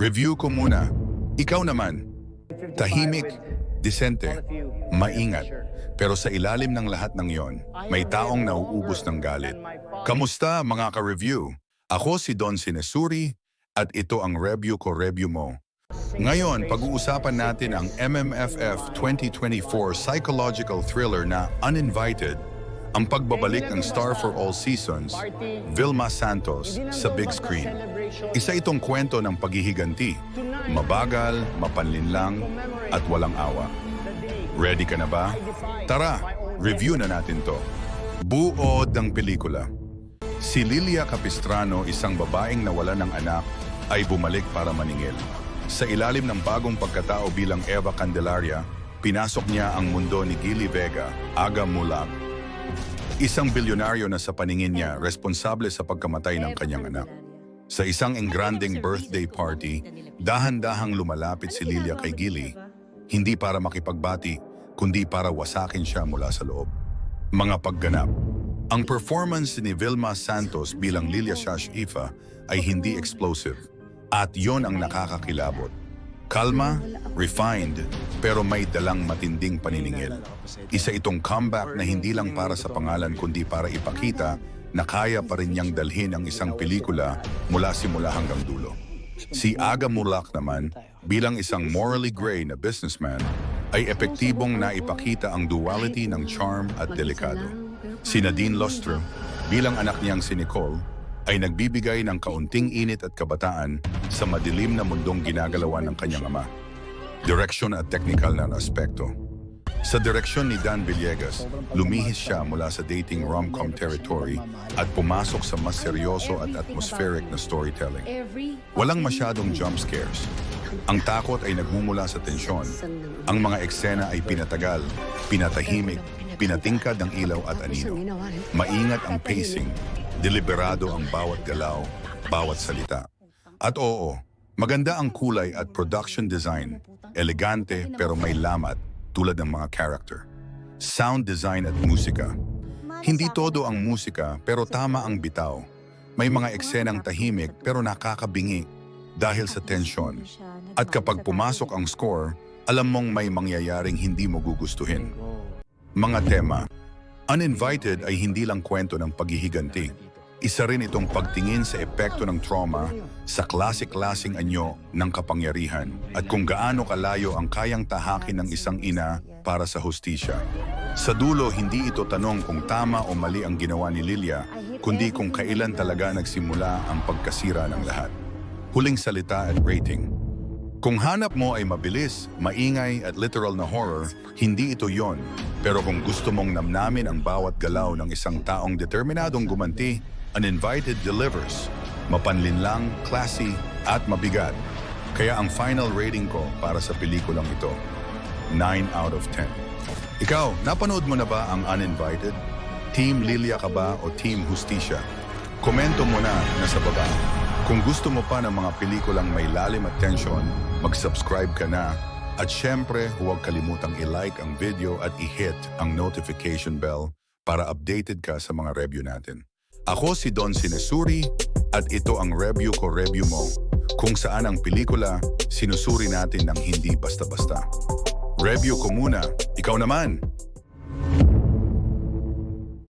Review ko muna. Ikaw naman. Tahimik, disente, maingat. Pero sa ilalim ng lahat ng yon, may taong nauubos ng galit. Kamusta mga ka-review? Ako si Don Sinesuri at ito ang review ko review mo. Ngayon, pag-uusapan natin ang MMFF 2024 psychological thriller na Uninvited, ang pagbabalik ng Star for All Seasons, Vilma Santos, sa big screen. Isa itong kwento ng paghihiganti, mabagal, mapanlinlang, at walang awa. Ready ka na ba? Tara, review na natin to. Buod ng pelikula. Si Lilia Capistrano, isang babaeng nawala ng anak, ay bumalik para maningil. Sa ilalim ng bagong pagkatao bilang Eva Candelaria, pinasok niya ang mundo ni Gilly Vega, Aga Mulak. Isang bilyonaryo na sa paningin niya responsable sa pagkamatay ng kanyang anak. Sa isang engranding birthday party, dahan-dahang lumalapit si Lilia kay Gilly, hindi para makipagbati, kundi para wasakin siya mula sa loob. Mga pagganap. Ang performance ni Vilma Santos bilang Lilia Shash Ifa ay hindi explosive. At yon ang nakakakilabot. Kalma, refined, pero may dalang matinding paniningil. Isa itong comeback na hindi lang para sa pangalan kundi para ipakita na kaya pa rin niyang dalhin ang isang pelikula mula simula hanggang dulo. Si Aga Mulak naman, bilang isang morally gray na businessman, ay epektibong naipakita ang duality ng charm at delikado. Si Nadine Lostro, bilang anak niyang si Nicole, ay nagbibigay ng kaunting init at kabataan sa madilim na mundong ginagalawan ng kanyang ama. Direksyon at technical na aspekto. Sa direksyon ni Dan Villegas, lumihis siya mula sa dating rom-com territory at pumasok sa mas seryoso at atmospheric na storytelling. Walang masyadong jump scares. Ang takot ay nagmumula sa tensyon. Ang mga eksena ay pinatagal, pinatahimik, pinatingkad ng ilaw at anino. Maingat ang pacing, deliberado ang bawat galaw, bawat salita. At oo, maganda ang kulay at production design, elegante pero may lamat tulad ng mga character. Sound design at musika. Hindi todo ang musika pero tama ang bitaw. May mga eksenang tahimik pero nakakabingi dahil sa tensyon. At kapag pumasok ang score, alam mong may mangyayaring hindi mo gugustuhin. Mga tema. Uninvited ay hindi lang kwento ng paghihiganti. Isa rin itong pagtingin sa epekto ng trauma sa klase-klaseng anyo ng kapangyarihan at kung gaano kalayo ang kayang tahakin ng isang ina para sa hustisya. Sa dulo, hindi ito tanong kung tama o mali ang ginawa ni Lilia, kundi kung kailan talaga nagsimula ang pagkasira ng lahat. Huling salita at rating. Kung hanap mo ay mabilis, maingay at literal na horror, hindi ito yon. Pero kung gusto mong namnamin ang bawat galaw ng isang taong determinadong gumanti, Uninvited delivers. Mapanlinlang, classy, at mabigat. Kaya ang final rating ko para sa pelikulang ito, 9 out of 10. Ikaw, napanood mo na ba ang Uninvited? Team Lilia ka ba o Team Justicia? Komento mo na nasa baba. Kung gusto mo pa ng mga pelikulang may lalim at tension, mag-subscribe ka na. At syempre, huwag kalimutang i-like ang video at i-hit ang notification bell para updated ka sa mga review natin. Ako si Don Sinesuri at ito ang review ko review mo kung saan ang pelikula sinusuri natin ng hindi basta-basta. Review ko muna, ikaw naman!